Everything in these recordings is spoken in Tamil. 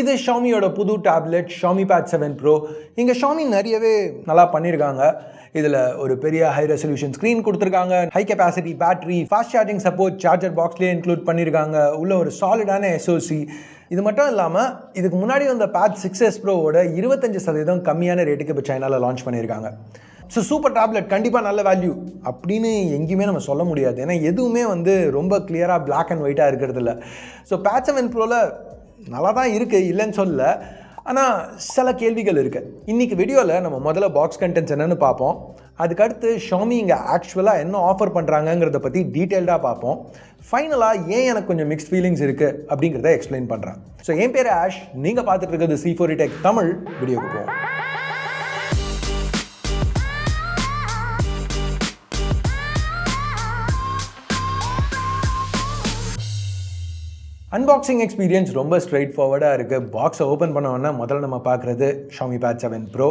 இது ஷாமியோட புது tablet Xiaomi pad seven pro இங்கே ஷாமி நிறையவே நல்லா பண்ணியிருக்காங்க இதில் ஒரு பெரிய ஹை ரெசல்யூஷன் ஸ்க்ரீன் கொடுத்துருக்காங்க. High capacity battery fast charging support charger பாக்ஸ்லேயே include பண்ணியிருக்காங்க உள்ள ஒரு சாலிடான எஸ்ஓசி இது மட்டும் இல்லாமல் இதுக்கு முன்னாடி வந்த பேட் சிக்ஸ் எஸ் ப்ரோவோட இருபத்தஞ்சு சதவீதம் கம்மியான ரேட்டுக்கு இப்போ சைனாவில் லான்ச் பண்ணியிருக்காங்க ஸோ சூப்பர் டேப்லெட் கண்டிப்பாக நல்ல வேல்யூ அப்படின்னு எங்கேயுமே நம்ம சொல்ல முடியாது. ஏன்னா எதுவுமே வந்து ரொம்ப கிளியராக பிளாக் அண்ட் ஒயிட்டாக இருக்கிறது இல்லை. ஸோ பேட்ச் செவன் ப்ரோவில் நல்லா தான் இருக்குது இல்லைன்னு சொல்லல. ஆனால் சில கேள்விகள் இருக்குது இன்றைக்கி வீடியோவில் நம்ம முதல்ல பாக்ஸ் கண்டென்ட்ஸ் என்னென்னு பார்ப்போம். அதுக்கடுத்து ஷாமி இங்கே ஆக்சுவலாக என்ன ஆஃபர் பண்ணுறாங்கங்கிறத பற்றி டீட்டெயில்டாக பார்ப்போம். ஃபைனலாக ஏன் எனக்கு கொஞ்சம் மிக்ஸ் ஃபீலிங்ஸ் இருக்குது அப்படிங்கிறத எக்ஸ்பிளைன் பண்ணுறேன் ஸோ என் பேர் ஆஷ். நீங்கள் பார்த்துட்டு இருக்கிறது சி ஃபோர் டெக் தமிழ் வீடியோக்கு போவோம். அன்பாக்சிங் எக்ஸ்பீரியன்ஸ் ரொம்ப ஸ்ட்ரைட் ஃபார்வர்டாக இருக்குது பாக்ஸை ஓப்பன் பண்ணோன்னா முதல்ல நம்ம பார்க்குறது Xiaomi pad seven pro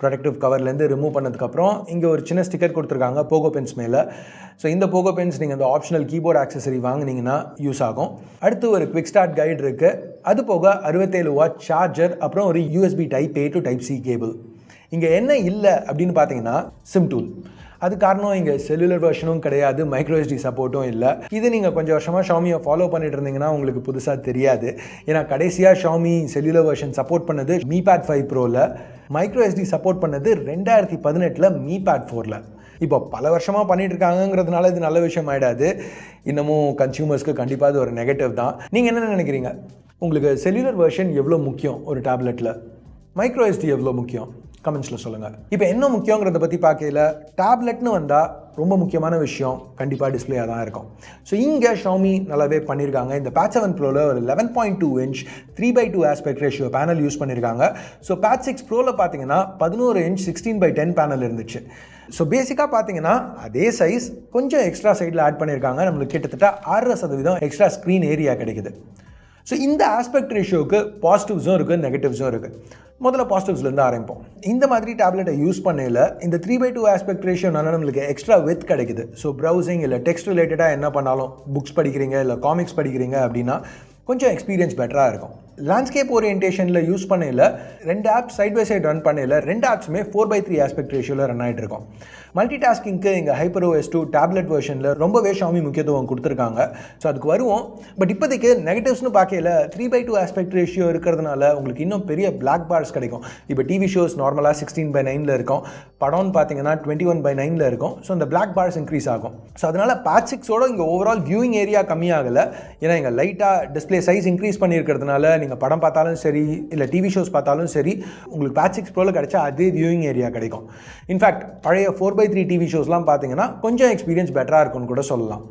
protective கவர்லேருந்து remove பண்ணதுக்கப்புறம் இங்கே ஒரு சின்ன ஸ்டிக்கர் கொடுத்துருக்காங்க போகோ பென்ஸ் மேலே. ஸோ இந்த போகோ பென்ஸ் நீங்கள் இந்த ஆப்ஷனல் கீபோர்ட் ஆக்சசரி வாங்கினீங்கன்னா யூஸ் ஆகும். அடுத்து ஒரு குவிக் ஸ்டார்ட் கைடு இருக்குது அது போக அறுபத்தேழு வாட் சார்ஜர் அப்புறம் ஒரு USB type A to type C cable இங்கே என்ன இல்லை அப்படின்னு பார்த்தீங்கன்னா சிம் டூல் அது காரணம் இங்கே செல்லுலர் வெர்ஷனும் கிடையாது மைக்ரோஎஸ்டி சப்போர்ட்டும் இல்லை. இது நீங்கள் கொஞ்சம் வருஷமாக ஷாமியை ஃபாலோ பண்ணிட்டு இருந்தீங்கன்னா உங்களுக்கு புதுசாக தெரியாது. ஏன்னா கடைசியாக ஷாமி செல்லுலர் வெர்ஷன் சப்போர்ட் பண்ணது மீ பேட் ஃபைவ் ப்ரோவில் மைக்ரோ எஸ்டி சப்போர்ட் பண்ணது ரெண்டாயிரத்தி பதினெட்டில் மீ பேட் ஃபோரில் இப்போ பல வருஷமாக பண்ணிட்டு இருக்காங்கங்கிறதுனால இது நல்ல விஷயம் ஆகிடாது இன்னமும் கன்சியூமர்ஸ்க்கு கண்டிப்பாக அது ஒரு நெகட்டிவ் தான். நீங்கள் என்ன நினைக்கிறீங்க? உங்களுக்கு செல்லுலர் வெர்ஷன் எவ்வளோ முக்கியம் ஒரு டேப்லெட்டில் மைக்ரோ எஸ்டி எவ்வளோ முக்கியம்? கமெண்ட்ஸில் சொல்லுங்கள் இப்போ என்ன முக்கியங்கிறத பற்றி பார்க்கையில் டேப்லெட்னு வந்தால் ரொம்ப முக்கியமான விஷயம் கண்டிப்பாக டிஸ்பிளேயாக தான் இருக்கும். ஸோ இங்கே ஷாமி நல்லாவே பண்ணியிருக்காங்க இந்த பேட்ச் செவன் ப்ரோவில் ஒரு eleven point two inch three by two aspect ratio panel use பண்ணியிருக்காங்க ஸோ பேட்ச் சிக்ஸ் ப்ரோவில் பார்த்தீங்கன்னா பதினோரு inch sixteen by ten panel இருந்துச்சு. ஸோ பேசிக்காக பார்த்தீங்கன்னா அதே சைஸ் கொஞ்சம் எக்ஸ்ட்ரா சைடில் ஆட் பண்ணியிருக்காங்க நம்மளுக்கு கிட்டத்தட்ட ஆறரை சதவீதம் எக்ஸ்ட்ரா ஸ்க்ரீன் ஏரியா கிடைக்குது. ஸோ இந்த ஆஸ்பெக்ட் ரேஷியோவுக்கு பாசிட்டிவ்ஸும் இருக்குது நெகட்டிவ்ஸும் இருக்குது முதல்ல பாசிட்டிவ்ஸ்லேருந்து ஆரம்பிப்போம். இந்த மாதிரி டேப்லெட்டை யூஸ் பண்ணையில் இந்த த்ரீ பை டூ ஆஸ்பெக்ட் ரேஷியோனால நம்மளுக்கு எக்ஸ்ட்ரா வித் கிடைக்குது. ஸோ ப்ரௌசிங் இல்லை டெக்ஸ்ட் ரிலேட்டடாக என்ன பண்ணாலும் புக்ஸ் படிக்கிறீங்க இல்லை காமிக்ஸ் படிக்கிறீங்க அப்படின்னா கொஞ்சம் எக்ஸ்பீரியன்ஸ் பெட்டராக இருக்கும். லேண்ட்ஸ்கேப் ஓரியன்டேஷனில் யூஸ் பண்ணையில் ரெண்டு app side by side run பண்ணையில் ரெண்டு ஆப்ஸுமே ஃபோர் பை த்ரீ ஆஸ்பெக்ட் ரேஷியோவில் ரன் ஆகிட்டு இருக்கும் மல்டி டாஸ்கிங்க்கு இங்கே ஹைப்பர் ஓஎஸ் டூ டேப்லெட் வெர்ஷனில் ரொம்பவே ஷாமி முக்கியத்துவம் கொடுத்துருக்காங்க. ஸோ அதுக்கு வருவோம். பட் இப்போதைக்கு நெகட்டிவ்ஸ்னு பார்க்கையில் three by two aspect ratio இருக்கிறதுனால உங்களுக்கு இன்னும் பெரிய பிளாக் பார்ஸ் கிடைக்கும். இப்போ டிவி ஷோஸ் நார்மலாக சிக்ஸ்டீன் பை நைனில் இருக்கும். படம்னு பார்த்தீங்கன்னா டுவெண்ட்டி ஒன் பை நைனில் இருக்கும். ஸோ அந்த பிளாக் பார்ஸ் இன்க்ரீஸ் ஆகும். ஸோ அதனால் பேட் சிக்ஸோட இங்கே ஓவரால் வியூவிங் ஏரியா கம்மியாகலை. ஏன்னா இங்கே லைட்டாக டிஸ்பிளே சைஸ் இன்க்ரீஸ் பண்ணியிருக்கிறதுனால நீங்கள் படம் பார்த்தாலும் சரி இல்லை டிவி ஷோஸ் பார்த்தாலும் சரி உங்களுக்கு பேட் சிக்ஸ் ப்ரோவில் கிடைச்சா அதே வியூவிங் ஏரியா கிடைக்கும். இன்ஃபேக்ட் பழைய ஃபோர் பை த்ரீ டிவி ஷோஸ்லாம் பார்த்தீங்கன்னா கொஞ்சம் எக்ஸ்பீரியன்ஸ் பெட்டராக இருக்கும்னு கூட சொல்லலாம்.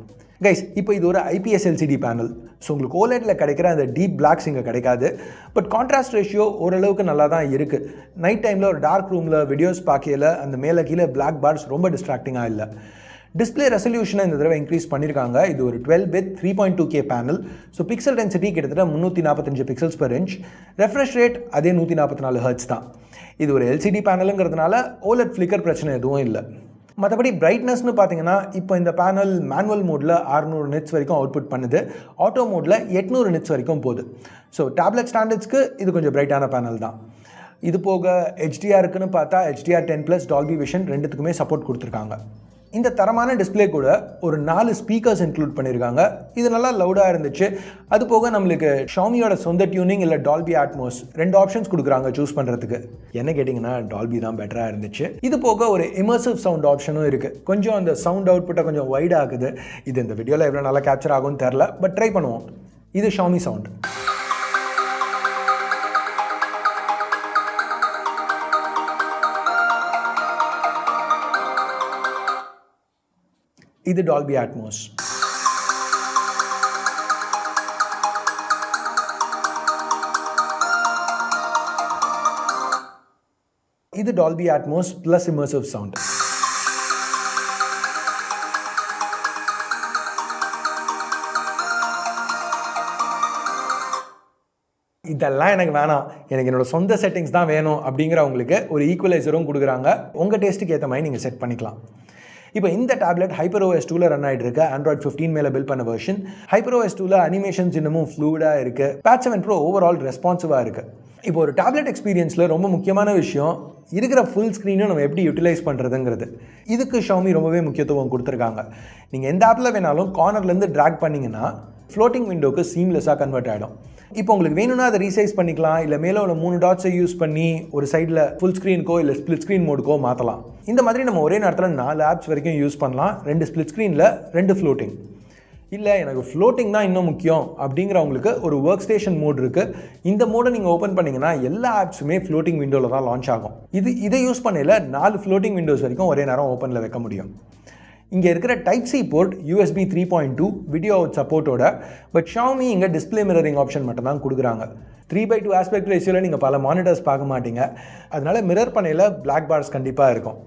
கைஸ் இப்போ இது ஒரு ஐபிஎஸ் எல்சிடி பேனல் ஸோ உங்களுக்கு ஓலெட்டில் கிடைக்கிற அந்த டீப் பிளாக்ஸ் இங்கே கிடைக்காது. பட் கான்ட்ராஸ்ட் ரேஷியோ ஓரளவுக்கு நல்லா தான் இருக்குது நைட் டைமில் ஒரு டார்க் ரூமில் வீடியோஸ் பார்க்கையில் அந்த மேலே கீழே பிளாக் பார்ட்ஸ் ரொம்ப டிஸ்ட்ராக்டிங்காக இல்லை. டிஸ்பிளே ரெசல்யூஷனை இந்த தடவை இன்க்ரீஸ் பண்ணியிருக்காங்க இது ஒரு twelve with three point two K panel so pixel density கிட்டத்தட்ட முந்நூற்றி நாற்பத்தஞ்சு pixels per inch refresh rate அதே நூற்றி நாற்பத்தி நாலு ஹர்ட்ஸ் தான். இது ஒரு எல்சிடி பேனலுங்கிறதுனால ஓலட் ஃப்ளிக்கர் பிரச்சனை எதுவும் இல்லை. மற்றபடி பிரைட்னஸ்னு பார்த்தீங்கன்னா இப்போ இந்த பேனல் மேனுவல் மோடில் அறுநூறு நிட்ஸ் வரைக்கும் அவுட்புட் பண்ணுது. ஆட்டோ மோடில் எட்நூறு நிட்ஸ் வரைக்கும் போகுது. ஸோ டேப்லெட் ஸ்டாண்டர்ட்ஸ்க்கு இது கொஞ்சம் பிரைட்டான பேனல் தான். இது போக ஹெச்டிஆருக்குன்னு பார்த்தா HDR ten plus Dolby vision ரெண்டுத்துக்குமே சப்போர்ட் கொடுத்துருக்காங்க. இந்த தரமான டிஸ்ப்ளே கூட ஒரு நாலு ஸ்பீக்கர்ஸ் இன்க்ளூட் பண்ணியிருக்காங்க இது நல்லா லவுடாக இருந்துச்சு. அது போக நம்மளுக்கு ஷாமியோட சொந்த டியூனிங் இல்லை டால்பி ஆட்மோஸ் ரெண்டு ஆப்ஷன்ஸ் கொடுக்குறாங்க சூஸ் பண்ணுறதுக்கு என்ன கேட்டிங்கன்னா டால்பி தான் பெட்டராக இருந்துச்சு. இது போக ஒரு இமர்சிவ் சவுண்ட் ஆப்ஷனும் இருக்குது கொஞ்சம் அந்த சவுண்ட் அவுட்புட்டை கொஞ்சம் வைட் ஆகுது. இது இந்த வீடியோவில் எவ்வளோ நல்லா கேப்சர் ஆகும்னு தெரில பட் ட்ரை பண்ணுவோம். இது ஷாமி சவுண்ட் இது டால்பி ஆட்மோஸ் இது Dolby Atmos plus immersive sound இதெல்லாம் எனக்கு வேணாம். எனக்கு என்னோட சொந்த செட்டிங்ஸ் தான் வேணும் அப்படிங்கிறவங்களுக்கு ஒரு ஈக்குவலைசரும் கொடுக்குறாங்க. உங்கள் டேஸ்ட்டுக்கு ஏற்ற மாதிரி நீங்கள் செட் பண்ணிக்கலாம். இப்போ இந்த டேப்லெட் ஹைப்பர் ஓஎஸ் டூவில் ரன் ஆகிட்டு இருக்கு. ஆண்ட்ராய்ட் ஃபிஃப்டீன் மேலே பில் பண்ண வெர்ஷன் ஹைப்பர் ஓஎஸ் டூவில் அனிமேஷன்ஸ் இன்னமும் ஃப்ளூடாக இருக்குது பேட் செவன் ப்ரோ ஓவரால் ரெஸ்பான்சிவாக இருக்குது இப்போ ஒரு டேப்லெட் எக்ஸ்பீரியன்ஸில் ரொம்ப முக்கியமான விஷயம் இருக்கிற ஃபுல் ஸ்க்ரீனும் நம்ம எப்படி யூட்டிலைஸ் பண்ணுறதுங்கிறது இதுக்கு ஷாமி ரொம்பவே முக்கியத்துவம் கொடுத்துருக்காங்க. நீங்கள் எந்த ஆப்பில் வேணாலும் கார்னர்லேருந்து ட்ராக் பண்ணிங்கன்னா ஃப்ளோட்டிங் விண்டோக்கு சீம்லெஸ்ஸாக கன்வெர்ட் ஆகிடும் இப்போ உங்களுக்கு வேணும்னா அதை ரீசைஸ் பண்ணிக்கலாம் இல்லை மேலே உள்ள மூணு டாட்ஸை யூஸ் பண்ணி ஒரு சைடில் ஃபுல் ஸ்க்ரீனுக்கோ இல்லை ஸ்பிளிட் ஸ்க்ரீன் மோடுக்கோ மாற்றலாம் இந்த மாதிரி நம்ம ஒரே நேரத்தில் நாலு ஆப்ஸ் வரைக்கும் யூஸ் பண்ணலாம். ரெண்டு ஸ்ப்ளிட் ஸ்க்ரீனில் ரெண்டு ஃப்ளோட்டிங் இல்லை எனக்கு ஃப்ளோட்டிங் தான் இன்னும் முக்கியம் அப்படிங்கிறவங்களுக்கு ஒரு ஒர்க் ஸ்டேஷன் மோட் இருக்குது இந்த மோடை நீங்கள் ஓப்பன் பண்ணிங்கன்னா எல்லா ஆப்ஸுமே ஃப்ளோட்டிங் விண்டோவில் தான் லான்ச் ஆகும். இது இதை யூஸ் பண்ணையில் நாலு ஃப்ளோட்டிங் விண்டோஸ் வரைக்கும் ஒரே நேரம் ஓப்பனில் வைக்க முடியும். இங்கே இருக்கிற type C port USB three point two video சப்போர்ட்டோட பட் ஷாமி இங்கே டிஸ்பிளே மிரரிங் ஆப்ஷன் மட்டும் தான் கொடுக்குறாங்க. த்ரீ பை டூ ஆஸ்பெக்ட் ரேஷியோவில் நீங்கள் பல மானிட்டர்ஸ் பார்க்க மாட்டீங்க. அதனால் மிரர் பண்ணையில் பிளாக் பார்ஸ் கண்டிப்பாக இருக்கும்.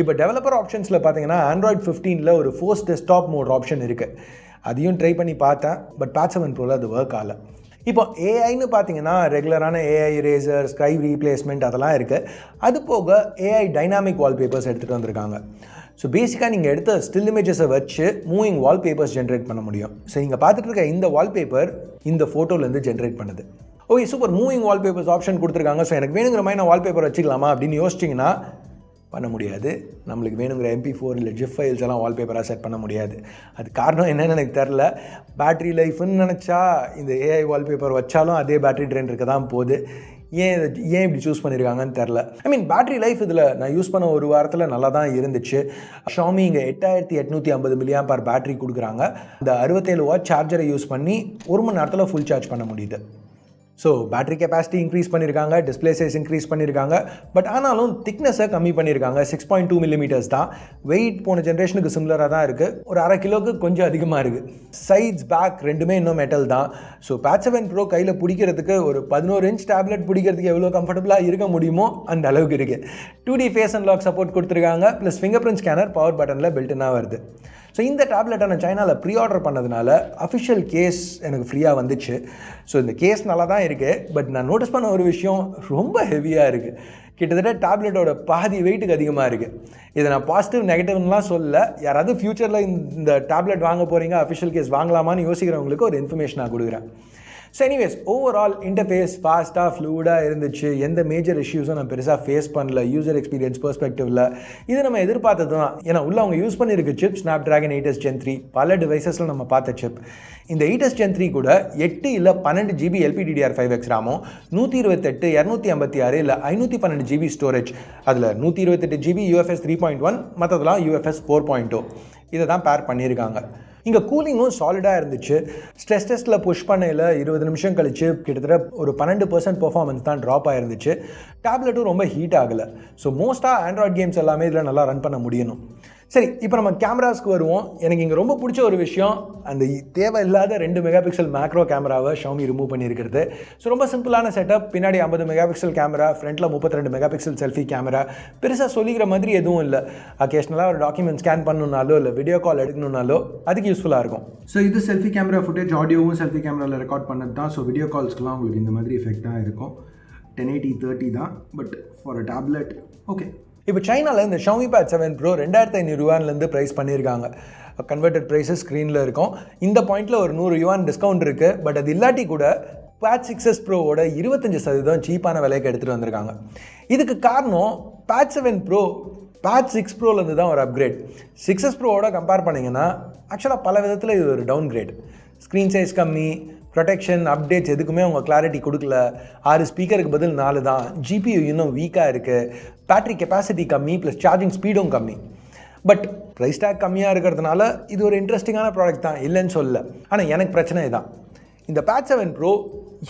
இப்போ டெவலப்பர் ஆப்ஷன்ஸில் பார்த்தீங்கன்னா ஆண்ட்ராய்ட் ஃபிஃப்டீனில் ஒரு ஃபோர்ஸ் டெஸ்க்டாப் மோட் ஆப்ஷன் இருக்குது அதையும் ட்ரை பண்ணி பார்த்தேன் பட் பேட்ச் செவன் ப்ரோவில் அது ஒர்க் ஆகலை. இப்போ ஏஐன்னு பார்த்தீங்கன்னா ரெகுலரான ஏஐ ரேசர் ஸ்கைப் ரீப்ளேஸ்மெண்ட் அதெல்லாம் இருக்குது அது போக ஏஐ டைனாமிக் வால்பேப்பர்ஸ் எடுத்துகிட்டு வந்திருக்காங்க. ஸோ பேசிக்காக நீங்கள் எடுத்த ஸ்டில் இமேஜஸை வச்சு மூவிங் வால்பேப்பர்ஸ் ஜென்ரேட் பண்ண முடியும். ஸோ நீங்கள் பார்த்துட்டு இருக்க இந்த வால்பேப்பர் இந்த ஃபோட்டோலேருந்து ஜென்ரேட் பண்ணுது. Okay super moving wallpapers option கொடுத்துருக்காங்க. ஸோ எனக்கு வேணுங்கிற மாதிரி நான் வால்பேப்பர் வச்சுக்கலாமா அப்படின்னு யோசிச்சிங்கன்னா பண்ண முடியாது. நம்மளுக்கு வேணுங்கிற எம்பி ஃபோர் இல்லை ஜிப் ஃபைல்ஸ் எல்லாம் வால்பேப்பராக செட் பண்ண முடியாது. அது காரணம் என்னென்னு எனக்கு தெரில பேட்ரி லைஃப்னு நினச்சா இந்த ஏஐ வால்பேப்பர் வச்சாலும் அதே பேட்ரி ட்ரெயின் இருக்க தான் போகுது. ஏன் இதை ஏன் இப்படி சூஸ் பண்ணியிருக்காங்கன்னு தெரில ஐ மீன் பேட்டரி லைஃப் இதில் நான் யூஸ் பண்ண ஒரு வாரத்தில் நல்லா தான் இருந்துச்சு. ஷாமி இங்கே எட்டாயிரத்தி எட்நூற்றி ஐம்பது மில்லியாம் பார் பேட்டரி கொடுக்குறாங்க. இந்த அறுபத்தேழு வாட் சார்ஜரை யூஸ் பண்ணி ஒரு மணி நேரத்தில் ஃபுல் சார்ஜ் பண்ண முடியுது. ஸோ பேட்டரி கெப்பாசிட்டி இன்க்ரீஸ் பண்ணியிருக்காங்க டிஸ்பிளே சைஸ் இன்க்ரீஸ் பண்ணியிருக்காங்க பட் ஆனாலும் திக்னஸை கம்மி பண்ணியிருக்காங்க சிக்ஸ் பாயிண்ட் டூ மில்லிமீட்டர்ஸ் தான். வெயிட் போன ஜென்ரேஷனுக்கு சிமிலராக தான் இருக்குது ஒரு அரை கிலோவுக்கு கொஞ்சம் அதிகமாக இருக்குது சைட்ஸ் பேக் ரெண்டுமே இன்னும் மெட்டல் தான். ஸோ பேட்ச் செவன் ப்ரோ கையில் பிடிக்கிறதுக்கு ஒரு பதினோரு இன்ச் டேப்லெட் பிடிக்கிறதுக்கு எவ்வளோ கம்ஃபர்டபுளாக இருக்க முடியுமோ அந்த அளவுக்கு இருக்குது two D face unlock support கொடுத்துருக்காங்க. Plus fingerprint scanner power பட்டனில் பில்ட்டுனாக வருது. ஸோ இந்த டேப்லெட்டை நான் சைனாவில் ப்ரீ ஆர்டர் பண்ணதுனால அஃபிஷியல் கேஸ் எனக்கு ஃப்ரீயாக வந்துச்சு. ஸோ இந்த கேஸ் நல்லா தான் இருக்குது பட் நான் நோட்டீஸ் பண்ண ஒரு விஷயம் ரொம்ப ஹெவியாக இருக்குது கிட்டத்தட்ட டேப்லெட்டோட பாதி வெயிட்டுக்கு அதிகமாக இருக்குது இதை நான் பாசிட்டிவ் நெகட்டிவ்லாம் சொல்ல யாராவது ஃப்யூச்சரில் இந்த டேப்லெட் வாங்க போகிறீங்க அஃபிஷியல் கேஸ் வாங்கலாமான்னு யோசிக்கிறவங்களுக்கு ஒரு இன்ஃபர்மேஷனாக கொடுக்குறேன். ஸோ எனிவேஸ் ஓவரால் இன்டர்ஃபேஸ் ஃபாஸ்ட்டாக ஃப்ளூடாக இருந்துச்சு. எந்த மேஜர் இஷ்யூஸும் நான் பெருசாக ஃபேஸ் பண்ணல. யூசர் எக்ஸ்பீரியன்ஸ் பெர்ஸ்பெக்டிவில் இது நம்ம எதிர்பார்த்தது தான் ஏன்னா உள்ள அவங்க யூஸ் பண்ணியிருக்க chip Snapdragon eight S gen three பல டிவைசஸில் நம்ம பார்த்த சிப் இந்த எயிட் எஸ் ஜென் த்ரீ கூட எட்டு இல்லை பன்னெண்டு ஜிபி எல்பிடிடிஆர் ஃபைவ் எக்ஸ் ராமும் நூற்றி இருபத்தெட்டு இரநூத்தி ஐம்பத்தி ஆறு இல்லை ஐநூற்றி பன்னெண்டு ஜிபி ஸ்டோரேஜ் அதில் நூற்றி இருபத்தெட்டு GB UFS three point one மற்றதெல்லாம் UFS four point two oh. இதை தான் பேர் பண்ணியிருக்காங்க இங்கே கூலிங்கும் சாலிடாக இருந்துச்சு. ஸ்ட்ரெஸ் டெஸ்ட்டில் புஷ் பண்ணையில் இருபது நிமிஷம் கழிச்சு கிட்டத்தட்ட ஒரு பன்னெண்டு பர்சன்ட் பர்ஃபார்மன்ஸ் தான் ட்ராப் ஆயிருந்துச்சு. டேப்லெட்டும் ரொம்ப ஹீட் ஆகலை. ஸோ மோஸ்ட்டாக ஆண்ட்ராய்ட் கேம்ஸ் எல்லாமே இதில் நல்லா ரன் பண்ண முடியணும். சரி இப்போ நம்ம கேமராஸ்க்கு வருவோம். எனக்கு இங்கே ரொம்ப பிடிச்ச ஒரு விஷயம் அந்த தேவையில்லாத ரெண்டு மெகா பிக்சல் மேக்ரோ கேமராவை ஷாமி ரிமூவ் பண்ணியிருக்கிறது. ஸோ ரொம்ப சிம்பிளான செட்டப் பின்னாடி ஐம்பது மெகா பிக்சல் கேமரா ஃப்ரண்ட்டில் முப்பத்தி ரெண்டு மெகா பிக்சல் செல்ஃபி கேமரா பெருசாக சொல்லிக்கிற மாதிரி எதுவும் இல்லை. அக்கேஷ்னலாக ஒரு டாக்குமெண்ட் ஸ்கேன் பண்ணணுனாலோ இல்லை வீடியோ கால் எடுக்கணுனாலோ அதுக்கு யூஸ்ஃபுல்லாக இருக்கும். ஸோ இது செல்ஃபி கேமரா ஃபுட்டேஜ் ஆடியோவும் செல்ஃபி கேமராவில் ரெக்கார்ட் பண்ணது தான் ஸோ வீடியோ கால்ஸ்க்குலாம் உங்களுக்கு இந்த மாதிரி எஃபெக்டாக இருக்கும். டென் எயிட்டி தேர்ட்டி தான். But for a tablet okay இப்போ சைனாவில் இந்த ஷாமி பேட் செவன் ப்ரோ ரெண்டாயிரத்தி ஐநூறு யுவான்லேருந்து ப்ரைஸ் பண்ணியிருக்காங்க. கன்வெர்டட் ப்ரைஸஸ் ஸ்க்ரீனில் இருக்கும். இந்த பாயிண்ட்டில் ஒரு நூறு யுவான் டிஸ்கவுண்ட் இருக்குது பட் அது இல்லாட்டி கூட பேட் சிக்ஸஸ் ப்ரோவோட இருபத்தஞ்சி சதவீதம் சீப்பான விலைக்கு எடுத்துகிட்டு வந்திருக்காங்க. இதுக்கு காரணம் pad seven pro pad six ப்ரோலேருந்து தான் ஒரு அப்கிரேட் சிக்ஸஸ் ப்ரோவோட கம்பேர் பண்ணிங்கன்னா ஆக்சுவலாக பல விதத்தில் இது ஒரு டவுன் கிரேட் ஸ்க்ரீன் சைஸ் கம்மி ப்ரொடெக்ஷன் அப்டேட்ஸ் எதுக்குமே அவங்க கிளாரிட்டி கொடுக்கல. ஆறு ஸ்பீக்கருக்கு பதில் நாலு தான். ஜிபியு இன்னும் வீக்காக இருக்குது பேட்ரி கெப்பாசிட்டி கம்மி ப்ளஸ் சார்ஜிங் ஸ்பீடும் கம்மி. பட் ப்ரைஸ் டேக் கம்மியாக இருக்கிறதுனால இது ஒரு இன்ட்ரெஸ்டிங்கான ப்ராடக்ட் தான். இல்லைன்னு சொல்லல. ஆனால் எனக்கு பிரச்சனை தான் இந்த பேட் செவன் ப்ரோ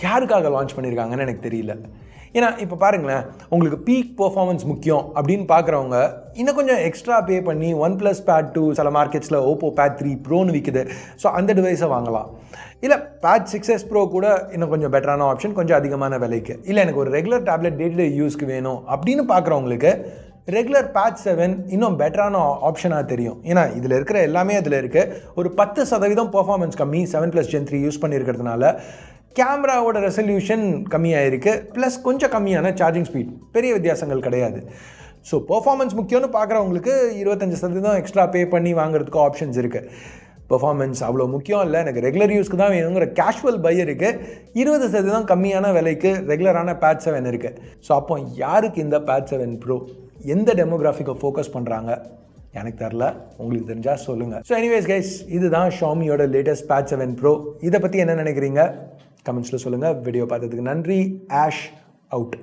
யாருக்காக லான்ச் பண்ணியிருக்காங்கன்னு எனக்கு தெரியல. ஏன்னா இப்போ பாருங்களேன் உங்களுக்கு பீக் பர்ஃபார்மன்ஸ் முக்கியம் அப்படின்னு பார்க்குறவங்க இன்னும் கொஞ்சம் எக்ஸ்ட்ரா பே பண்ணி ஒன் ப்ளஸ் பேட் டூ சில மார்க்கெட்ஸில் ஓப்போ பேட் த்ரீ ப்ரோன்னு விற்குது ஸோ அந்த டிவைஸை வாங்கலாம். இல்லை பேட் சிக்ஸ் எஸ் ப்ரோ கூட இன்னும் கொஞ்சம் பெட்டரான ஆப்ஷன் கொஞ்சம் அதிகமான விலைக்கு. இல்லை எனக்கு ஒரு regular tablet day to day யூஸ்க்கு வேணும் அப்படின்னு பார்க்குறவங்களுக்கு ரெகுலர் பேட்ச் செவன் இன்னும் பெட்டரான ஆப்ஷனாக தெரியும். ஏன்னா இதில் இருக்கிற எல்லாமே அதில் இருக்குது ஒரு பத்து சதவீதம் பர்ஃபார்மன்ஸ் கம்மி seven plus gen three use பண்ணியிருக்கிறதுனால கேமராவோட ரெசல்யூஷன் கம்மியாக இருக்குது ப்ளஸ் கொஞ்சம் கம்மியான சார்ஜிங் ஸ்பீட் பெரிய வித்தியாசங்கள் கிடையாது. ஸோ பர்ஃபார்மன்ஸ் முக்கியம்னு பார்க்குறவங்களுக்கு இருபத்தஞ்சு சதவீதம் எக்ஸ்ட்ரா பே பண்ணி வாங்குறதுக்கு ஆப்ஷன்ஸ் இருக்குது பெர்ஃபார்மன்ஸ் அவ்வளோ முக்கியம் இல்லை. எனக்கு ரெகுலர் யூஸ்க்கு தான் வேணுங்கிற கேஷுவல் பையருக்கு இருபது சதவீதம் கம்மியான விலைக்கு ரெகுலரான பேட் செவன் இருக்குது ஸோ அப்போ யாருக்கு இந்த பேட் செவன் ப்ரோ எந்த டெமோகிராஃபிக்கை ஃபோக்கஸ் பண்ணுறாங்க எனக்கு தெரில உங்களுக்கு தெரிஞ்சால் சொல்லுங்கள் ஸோ எனிவேஸ் கைஸ் இதுதான் ஷாமியோட லேட்டஸ்ட் பேட் செவன் ப்ரோ இதை பற்றி என்ன நினைக்கிறீங்க? கமெண்ட்ஸில் சொல்லுங்கள் வீடியோ பார்த்ததுக்கு நன்றி. ஆஷ் அவுட்.